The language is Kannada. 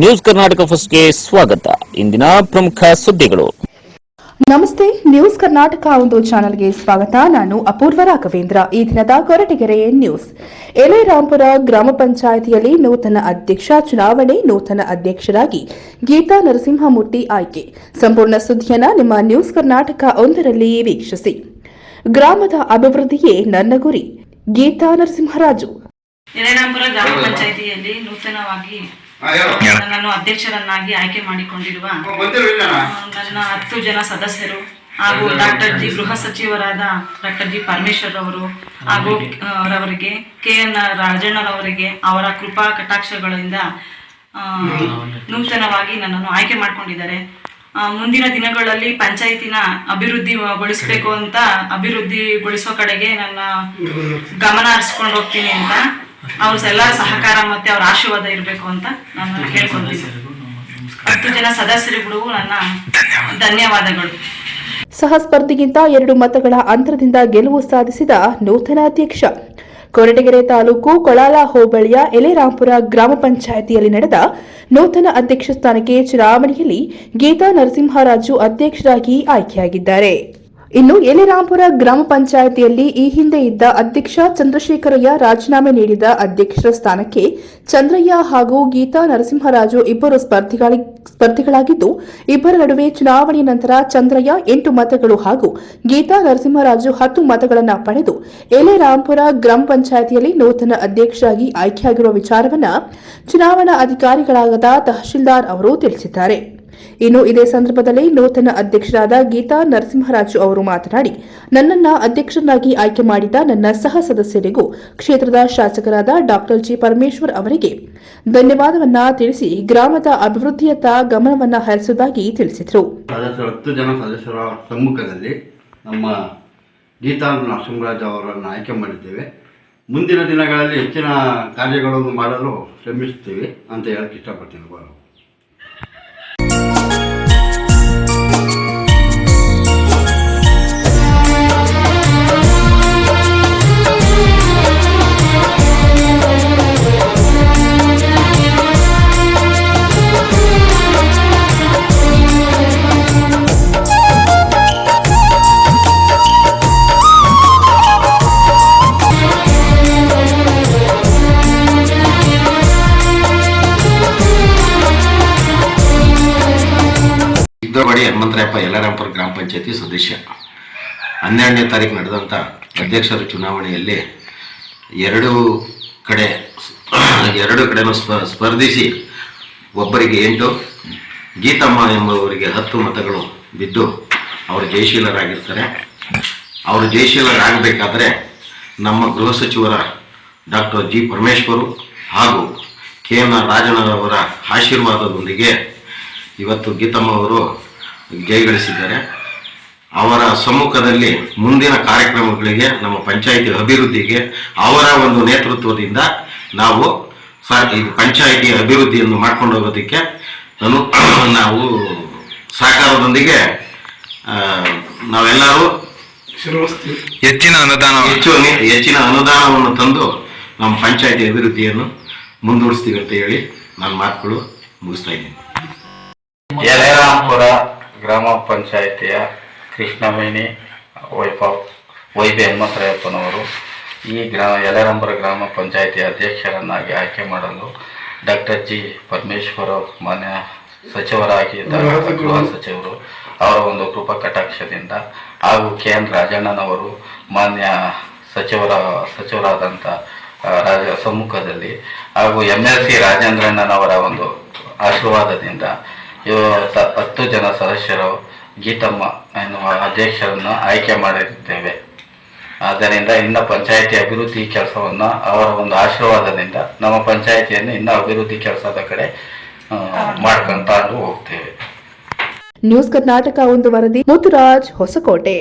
ನ್ಯೂಸ್ ಕರ್ನಾಟಕ ಫಸ್ಟ್ಗೆ ಸ್ವಾಗತ. ಇಂದಿನ ಪ್ರಮುಖ ಸುದ್ದಿಗಳು. ನಮಸ್ತೆ, ನ್ಯೂಸ್ ಕರ್ನಾಟಕ ಒಂದು ಚಾನೆಲ್ಗೆ ಸ್ವಾಗತ. ನಾನು ಅಪೂರ್ವ ರಾಘವೇಂದ್ರ. ಈ ದಿನದ ಕೊರಟಗೆರೆ ನ್ಯೂಸ್. ಎಲೆರಾಂಪುರ ಗ್ರಾಮ ಪಂಚಾಯಿತಿಯಲ್ಲಿ ನೂತನ ಅಧ್ಯಕ್ಷ ಚುನಾವಣೆ, ನೂತನ ಅಧ್ಯಕ್ಷರಾಗಿ ಗೀತಾ ನರಸಿಂಹಮೂರ್ತಿ ಆಯ್ಕೆ. ಸಂಪೂರ್ಣ ಸುದ್ದಿಯನ್ನ ನಿಮ್ಮ ನ್ಯೂಸ್ ಕರ್ನಾಟಕ ಒಂದರಲ್ಲಿ ವೀಕ್ಷಿಸಿ. ಗ್ರಾಮದ ಅಭಿವೃದ್ಧಿಯೇ ನನ್ನ ಗುರಿ. ಗೀತಾ ನರಸಿಂಹರಾಜು ಯರೇರಾಂಪುರ ಗ್ರಾಮ ಪಂಚಾಯಿತಿಯಲ್ಲಿ ನೂತನವಾಗಿ ನನ್ನನ್ನು ಅಧ್ಯಕ್ಷರನ್ನಾಗಿ ಆಯ್ಕೆ ಮಾಡಿಕೊಂಡಿರುವ ನನ್ನ ಹತ್ತು ಜನ ಸದಸ್ಯರು ಹಾಗೂ ಡಾಕ್ಟರ್ ಜಿ ಗೃಹ ಸಚಿವರಾದ ಡಾಕ್ಟರ್ ಜಿ ಪರಮೇಶ್ವರ್ ಅವರು ಹಾಗೂ ಅವರವರಿಗೆ ರವರಿಗೆ ಕೆ ಎನ್ ರಾಜಣ್ಣರವರಿಗೆ ಅವರ ಕೃಪಾ ಕಟಾಕ್ಷಗಳಿಂದ ನೂತನವಾಗಿ ನನ್ನನ್ನು ಆಯ್ಕೆ ಮಾಡಿಕೊಂಡಿದ್ದಾರೆ. ಮುಂದಿನ ದಿನಗಳಲ್ಲಿ ಪಂಚಾಯತಿನ ಅಭಿವೃದ್ಧಿಗೊಳಿಸಬೇಕು ಅಂತ ಅಭಿವೃದ್ಧಿಗೊಳಿಸೋ ಕಡೆಗೆ ನನ್ನ ಗಮನ ಹರಿಸ್ಕೊಂಡು ಹೋಗ್ತೀನಿ ಅಂತ ಅವ್ರ ಎಲ್ಲರ ಸಹಕಾರ ಮತ್ತೆ ಅವ್ರ ಆಶೀರ್ವಾದ ಇರಬೇಕು ಅಂತ ನಾನು ಕೇಳ್ಕೊಂತೀನಿ ಹತ್ತು ಜನ ಸದಸ್ಯರುಗಳು ನನ್ನ ಧನ್ಯವಾದಗಳು. ಸಹ ಸ್ಪರ್ಧಿಗಿಂತ ಎರಡು ಮತಗಳ ಅಂತರದಿಂದ ಗೆಲುವು ಸಾಧಿಸಿದ ನೂತನ ಅಧ್ಯಕ್ಷ ಕೊರಟಗೆರೆ ತಾಲೂಕು ಕೊಳಾಲ ಹೋಬಳಿಯ ಎಲೆರಾಂಪುರ ಗ್ರಾಮ ಪಂಚಾಯಿತಿಯಲ್ಲಿ ನಡೆದ ನೂತನ ಅಧ್ಯಕ್ಷ ಸ್ಥಾನಕ್ಕೆ ಚುನಾವಣೆಯಲ್ಲಿ ಗೀತಾ ನರಸಿಂಹರಾಜು ಅಧ್ಯಕ್ಷರಾಗಿ ಆಯ್ಕೆಯಾಗಿದ್ದಾರೆ. ಇನ್ನು ಎಲೆರಾಂಪುರ ಗ್ರಾಮ ಪಂಚಾಯಿತಿಯಲ್ಲಿ ಈ ಹಿಂದೆ ಇದ್ದ ಅಧ್ಯಕ್ಷ ಚಂದ್ರಶೇಖರಯ್ಯ ರಾಜೀನಾಮೆ ನೀಡಿದ ಅಧ್ಯಕ್ಷರ ಸ್ಥಾನಕ್ಕೆ ಚಂದ್ರಯ್ಯ ಹಾಗೂ ಗೀತಾ ನರಸಿಂಹರಾಜು ಇಬ್ಬರು ಸ್ಪರ್ಧಿಗಳಿ- ಸ್ಪರ್ಧಿಗಳಾಗಿದ್ದು, ಇಬ್ಬರ ನಡುವೆ ಚುನಾವಣೆ ನಂತರ ಚಂದ್ರಯ್ಯ ಎಂಟು ಮತಗಳು ಹಾಗೂ ಗೀತಾ ನರಸಿಂಹರಾಜು ಹತ್ತು ಮತಗಳನ್ನು ಪಡೆದು ಎಲೆರಾಂಪುರ ಗ್ರಾಮ ಪಂಚಾಯಿತಿಯಲ್ಲಿ ನೂತನ ಅಧ್ಯಕ್ಷರಾಗಿ ಆಯ್ಕೆಯಾಗಿರುವ ವಿಚಾರವನ್ನು ಚುನಾವಣಾ ಅಧಿಕಾರಿಗಳಾದ ತಹಶೀಲ್ದಾರ್ ಅವರು ತಿಳಿಸಿದ್ದಾರೆ. ಇನ್ನು ಇದೇ ಸಂದರ್ಭದಲ್ಲಿ ನೂತನ ಅಧ್ಯಕ್ಷರಾದ ಗೀತಾ ನರಸಿಂಹರಾಜು ಅವರು ಮಾತನಾಡಿ, ನನ್ನನ್ನ ಅಧ್ಯಕ್ಷರನ್ನಾಗಿ ಆಯ್ಕೆ ಮಾಡಿದ ನನ್ನ ಸಹ ಸದಸ್ಯರಿಗೂ ಕ್ಷೇತ್ರದ ಶಾಸಕರಾದ ಡಾಕ್ಟರ್ ಜಿ ಪರಮೇಶ್ವರ್ ಅವರಿಗೆ ಧನ್ಯವಾದವನ್ನ ತಿಳಿಸಿ ಗ್ರಾಮದ ಅಭಿವೃದ್ಧಿಯತ್ತ ಗಮನವನ್ನ ಹರಿಸುವುದಾಗಿ ತಿಳಿಸಿದರು. ನಮ್ಮ ಗೀತಾ ನರಸಿಂಹರಾಜ್ ಅವರನ್ನು ಆಯ್ಕೆ ಮಾಡಿದ್ದೇವೆ. ಮುಂದಿನ ದಿನಗಳಲ್ಲಿ ಹೆಚ್ಚಿನ ಕಾರ್ಯಗಳನ್ನು ಮಾಡಲು ಶ್ರಮಿಸುತ್ತೇವೆ ಅಂತ ಹೇಳಕ್ಕೆ ಇಷ್ಟಪಡ್ತೀನಿ. ಸಿದ್ದರವಾಡಿ ಹನುಮಂತರಾಯಪ್ಪ ಯಲ್ಲಾರಾಂಪುರ ಗ್ರಾಮ ಪಂಚಾಯತಿ ಸದಸ್ಯ. ಹನ್ನೆರಡನೇ ತಾರೀಕು ನಡೆದಂಥ ಅಧ್ಯಕ್ಷರ ಚುನಾವಣೆಯಲ್ಲಿ ಎರಡು ಕಡೆ ಎರಡು ಕಡೆನೂ ಸ್ಪ, ಸ್ಪರ್ಧಿಸಿ ಒಬ್ಬರಿಗೆ ಎಂಟು, ಗೀತಮ್ಮ ಎಂಬುವರಿಗೆ ಹತ್ತು ಮತಗಳು ಬಿದ್ದು ಅವರು ಜಯಶೀಲರಾಗಿರ್ತಾರೆ. ಅವರು ಜಯಶೀಲರಾಗಬೇಕಾದ್ರೆ ನಮ್ಮ ಗೃಹ ಸಚಿವರ ಡಾಕ್ಟರ್ ಜಿ ಪರಮೇಶ್ವರು ಹಾಗೂ ಕೆ ಎನ್ ಆರ್ ಆಶೀರ್ವಾದದೊಂದಿಗೆ ಇವತ್ತು ಗೀತಮ್ಮ ಅವರು ಜಯಗಳಿಸಿದ್ದಾರೆ ಅವರ ಸಮ್ಮುಖದಲ್ಲಿ ಮುಂದಿನ ಕಾರ್ಯಕ್ರಮಗಳಿಗೆ ನಮ್ಮ ಪಂಚಾಯಿತಿ ಅಭಿವೃದ್ಧಿಗೆ ಅವರ ಒಂದು ನೇತೃತ್ವದಿಂದ ನಾವು ಸರ್ ಇದು ಪಂಚಾಯಿತಿ ಅಭಿವೃದ್ಧಿಯನ್ನು ಮಾಡ್ಕೊಂಡು ಹೋಗೋದಕ್ಕೆ ನಾನು ನಾವು ಸಹಕಾರದೊಂದಿಗೆ ನಾವೆಲ್ಲರೂ ಹೆಚ್ಚಿನ ಅನುದಾನ ಹೆಚ್ಚು ಹೆಚ್ಚಿನ ಅನುದಾನವನ್ನು ತಂದು ನಮ್ಮ ಪಂಚಾಯಿತಿ ಅಭಿವೃದ್ಧಿಯನ್ನು ಮುಂದೂಡಿಸ್ತೀವಿ ಅಂತ ಹೇಳಿ ನನ್ನ ಮಾತುಗಳು ಮುಗಿಸ್ತಾ ಇದ್ದೀನಿ. ಗ್ರಾಮ ಪಂಚಾಯಿತಿಯ ಕೃಷ್ಣವೇಣಿ ವೈ ಬಿ ಹನುಮಂತರಾಯಪ್ಪನವರು ಈ ಗ್ರಾಮ ಯಲರಂಬರ ಗ್ರಾಮ ಪಂಚಾಯಿತಿ ಅಧ್ಯಕ್ಷರನ್ನಾಗಿ ಆಯ್ಕೆ ಮಾಡಲು ಡಾಕ್ಟರ್ ಜಿ. ಪರಮೇಶ್ವರ ಮಾನ್ಯ ಸಚಿವರಾಗಿ ಗೃಹ ಸಚಿವರು ಅವರ ಒಂದು ಕೃಪಾ ಕಟಾಕ್ಷದಿಂದ ಹಾಗೂ ಕೆ. ಎನ್. ರಾಜಣ್ಣನವರು ಮಾನ್ಯ ಸಚಿವರ ಸಚಿವರಾದಂಥ ರಾಜ, ಸಮ್ಮುಖದಲ್ಲಿ ಹಾಗೂ ಎಂ ಎಲ್. ಸಿ. ರಾಜೇಂದ್ರಣ್ಣನವರ ಒಂದು ಆಶೀರ್ವಾದದಿಂದ ಹತ್ತು ಜನ ಸದಸ್ಯರು ಗೀತಮ್ಮ ಎನ್ನುವ ಅಧ್ಯಕ್ಷರನ್ನು ಆಯ್ಕೆ ಮಾಡಿರುತ್ತೇವೆ ಆದ್ದರಿಂದ ಇನ್ನು ಪಂಚಾಯಿತಿ ಅಭಿವೃದ್ಧಿ ಕೆಲಸವನ್ನು ಅವರ ಒಂದು ಆಶೀರ್ವಾದದಿಂದ ನಮ್ಮ ಪಂಚಾಯಿತಿಯನ್ನು ಇನ್ನ ಅಭಿವೃದ್ಧಿ ಕೆಲಸದ ಕಡೆ ಮಾಡ್ಕೊಂತ ಹೋಗ್ತೇವೆ. ನ್ಯೂಸ್ ಕರ್ನಾಟಕ ಒಂದು ವರದಿ ಮುತ್ತುರಾಜ್ ಹೊಸಕೋಟೆ.